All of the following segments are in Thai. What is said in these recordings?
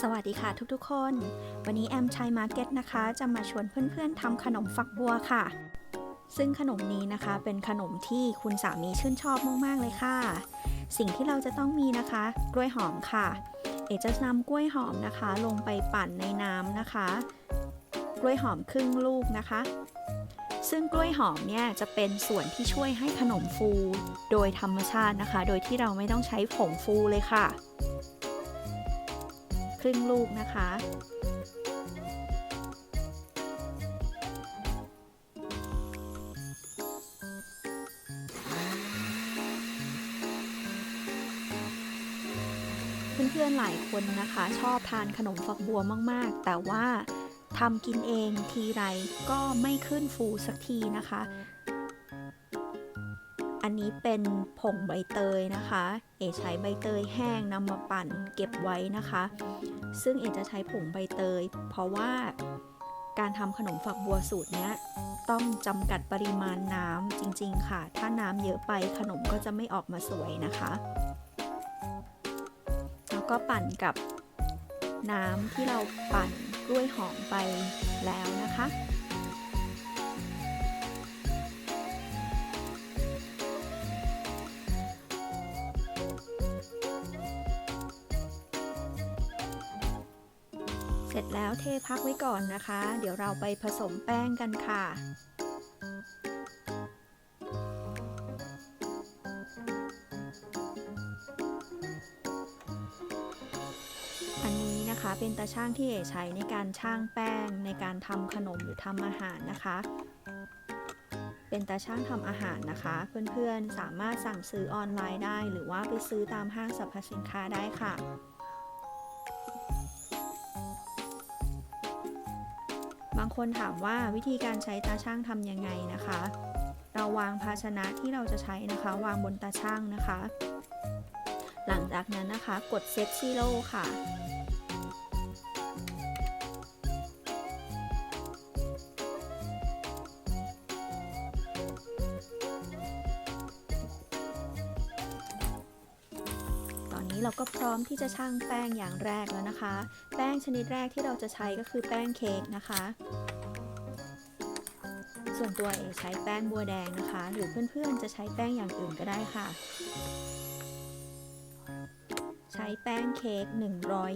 สวัสดีค่ะทุกๆคน วันนี้แอมชัยมาร์เก็ตนะคะ จะมาชวนเพื่อนๆทำขนมฝักบัวค่ะ ซึ่งขนมนี้นะคะเป็นขนมที่คุณสามีชื่นชอบมากๆเลยค่ะ สิ่งที่เราจะต้องมีนะคะ กล้วยหอมค่ะ เอจะนำกล้วยหอมนะคะ ลงไปปั่นในน้ำนะคะ กล้วยหอมครึ่งลูกนะคะ ซึ่งกล้วยหอมเนี่ยจะเป็นส่วนที่ช่วยให้ขนมฟู โดยธรรมชาตินะคะ โดยที่เราไม่ต้องใช้ผงฟูเลยค่ะ ครึ่งลูกนะคะ เพื่อนๆหลายคนนะคะ ชอบทานขนมฝักบัวมากๆ แต่ว่า ทำกินเองทีไรก็ไม่ขึ้นฟูสักทีนะคะ อันนี้เป็นผงใบเตยนะคะ เอใช้ใบเตยแห้งนำมาปั่นเก็บไว้นะคะ ซึ่งเอจะใช้ผงใบเตย เพราะว่าการทำขนมฝักบัวสูตรนี้ต้องจำกัดปริมาณน้ำจริง ๆ ค่ะ ถ้าน้ำเยอะไปขนมก็จะไม่ออกมาสวยนะคะ แล้วก็ปั่นกับน้ำที่เราปั่น ล้วยหอมไปแล้วนะคะเสร็จแล้วเทพักไว้ก่อนนะคะ เดี๋ยวเราไปผสมแป้งกันค่ะ นะคะ เป็นตาช่างที่เอ๋ใช้ในการช่างแป้งในการทำขนมหรือทำอาหารนะคะ เป็นตาช่างทำอาหารนะคะ เพื่อนๆสามารถสั่งซื้อออนไลน์ได้ หรือว่าไปซื้อตามห้างสรรพสินค้าได้ค่ะบางคนถามว่าวิธีการใช้ตาช่างทำยังไงนะคะ เราวางภาชนะที่เราจะใช้นะคะ วางบนตาช่างนะคะ หลังจากนั้นนะคะ กดเซตซีโร่ค่ะ นี้เราก็พร้อมที่จะชั่งแป้งอย่างแรกแล้วนะคะ แป้งชนิดแรกที่เราจะใช้ก็คือแป้งเค้กนะคะ ส่วนตัวเองใช้แป้งบัวแดงนะคะ หรือเพื่อนๆจะใช้แป้งอย่างอื่นก็ได้ค่ะ ใช้แป้งเค้ก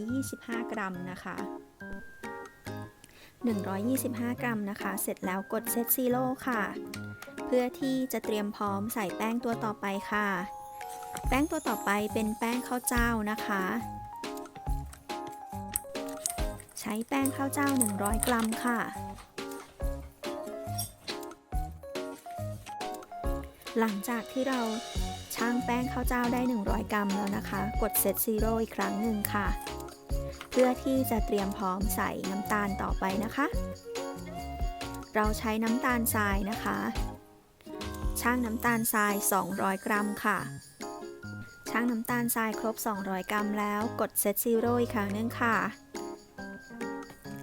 125 กรัมนะคะ125 กรัมนะคะ เสร็จแล้วกดเซตซีโร่ค่ะ เพื่อที่จะเตรียมพร้อมใส่แป้งตัวต่อไปค่ะ แป้งตัวต่อไปเป็นแป้งข้าวเจ้านะคะ ใช้แป้งข้าวเจ้า 100 กรัมค่ะ หลังจากที่เราช่างแป้งข้าวเจ้าได้ 100 กรัมแล้วนะคะ กดเซตซีโร่อีกครั้งหนึ่งค่ะ เพื่อที่จะเตรียมพร้อมใส่น้ำตาลต่อไปนะคะ เราใช้น้ำตาลทรายนะคะช่างน้ำตาลทราย 200 กรัมค่ะ ช่งน้ำตาลทรายครบ 200 กรัมแล้วกดเซตซีโร่อีกครั้งหนึงค่ะ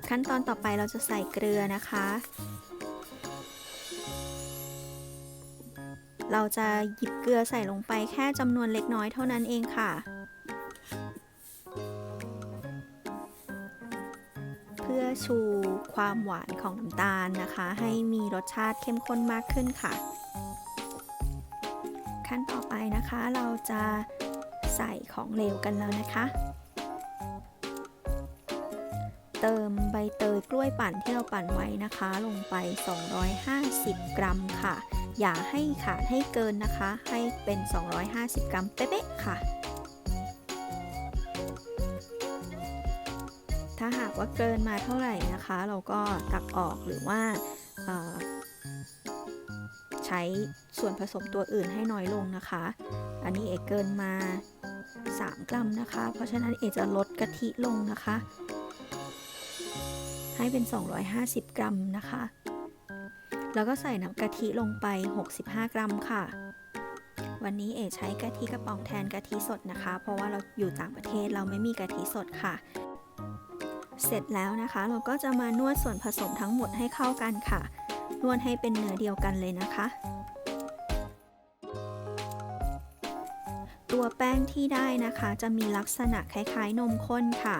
ขั้นตอนต่อไปเราจะใส่เกลือนะคะ เราจะหยิบเกลือใส่ลงไปแค่จำนวนเล็กน้อยเท่านั้นเองค่ะ เพื่อชูความหวานของน้ำตาลนะคะ ให้มีรสชาติเข้มข้นมากขึ้นค่ะ ขั้นต่อไปนะคะ เราจะใส่ของเหลวกันแล้วนะคะ เติมใบเตยกล้วยปั่นที่เราปั่นไว้นะคะ ลงไป 250 กรัมค่ะ อย่าให้ขาดให้เกินนะคะ ให้เป็น 250 กรัมเป๊ะๆค่ะถ้าหากว่าเกินมาเท่าไหร่นะคะ เราก็ตักออกหรือว่า ช้ส่วนผสมตัวอื่นให้น้อยลงนะคะ อันนี้เอกเกินมา 3 กรัมนะคะ เพราะฉะนั้นเอกจะลดกะทิลงนะคะ ให้เป็น 250 กรัมนะคะ แล้วก็ใส่น้ำกะทิลงไป 65 กรัมค่ะวันนี้เอใช้กะทิกระป๋องแทนกะทิสดนะคะ เพราะว่าเราอยู่ต่างประเทศเราไม่มีกะทิสดค่ะ เสร็จแล้วนะคะ เราก็จะมานวดส่วนผสมทั้งหมดให้เข้ากันค่ะ นวดให้เป็นเนื้อเดียวกันเลยนะคะ ตัวแป้งที่ได้นะคะ จะมีลักษณะคล้ายๆ นมข้นค่ะ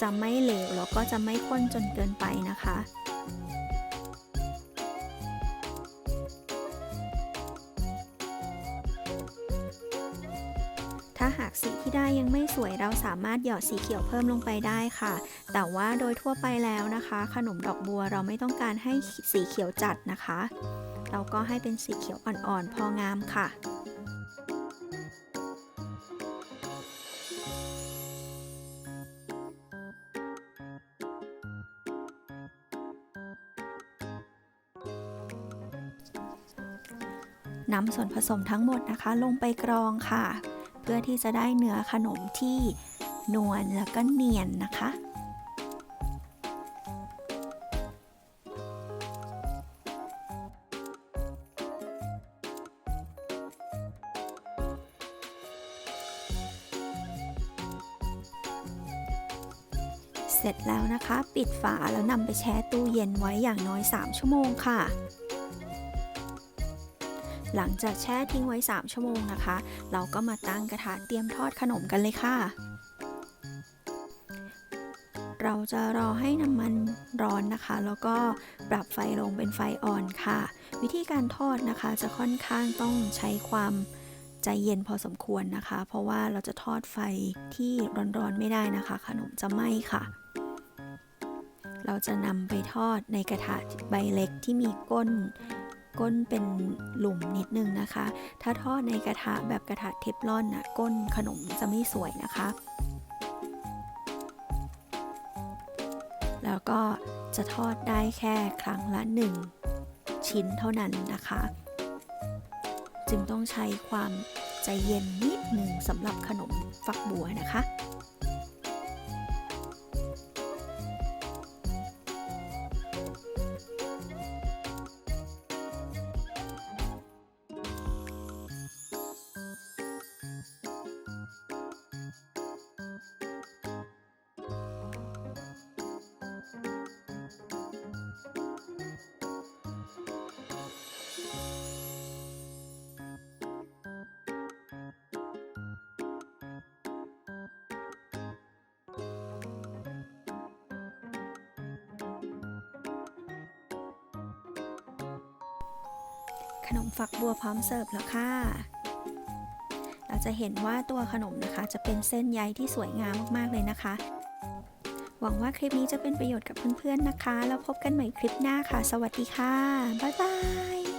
จะไม่เหลวแล้วก็จะไม่ข้นจนเกินไปนะคะ ถ้าหากสีที่ได้ยังไม่สวยเราสามารถหยอดสีเขียวเพิ่มลงไปได้ค่ะ แต่ว่าโดยทั่วไปแล้วนะคะ ขนมดอกบัวเราไม่ต้องการให้สีเขียวจัดนะคะ เราก็ให้เป็นสีเขียวอ่อนๆ พองามค่ะนำส่วนผสมทั้งหมดนะคะ ลงไปกรองค่ะ พื่อที่จะได้เนื้อขนมที่นวลแล้วก็เนียนนะคะ เสร็จแล้วนะคะ ปิดฝาแล้วนำไปแช่ตู้เย็นไว้อย่างน้อย 3 ชั่วโมงค่ะ หลังจากแช่ทิ้งไว้ 3 ชั่วโมงนะคะ เราก็มาตั้งกระทะเตรียมทอดขนมกันเลยค่ะ เราจะรอให้น้ำมันร้อนนะคะ แล้วก็ปรับไฟลงเป็นไฟอ่อนค่ะ วิธีการทอดนะคะจะค่อนข้างต้องใช้ความใจเย็นพอสมควรนะคะ เพราะว่าเราจะทอดไฟที่ร้อนๆไม่ได้นะคะ ขนมจะไหม้ค่ะ เราจะนำไปทอดในกระทะใบเล็กที่มีก้น ก้นเป็นหลุมนิดนึงนะคะ ถ้าทอดในกระทะแบบกระทะเทฟลอนน่ะก้นขนมจะไม่สวยนะคะ แล้วก็จะทอดได้แค่ครั้งละหนึ่งชิ้นเท่านั้นนะคะ จึงต้องใช้ความใจเย็นนิดหนึ่งสำหรับขนมฝักบัวนะคะ ขนมฝักบัวพร้อมเสิร์ฟแล้วค่ะ เราจะเห็นว่าตัวขนมนะคะ จะเป็นเส้นใยที่สวยงามมากๆเลยนะคะ หวังว่าคลิปนี้จะเป็นประโยชน์กับเพื่อนๆนะคะ แล้วพบกันใหม่คลิปหน้าค่ะ สวัสดีค่ะ บ๊ายบาย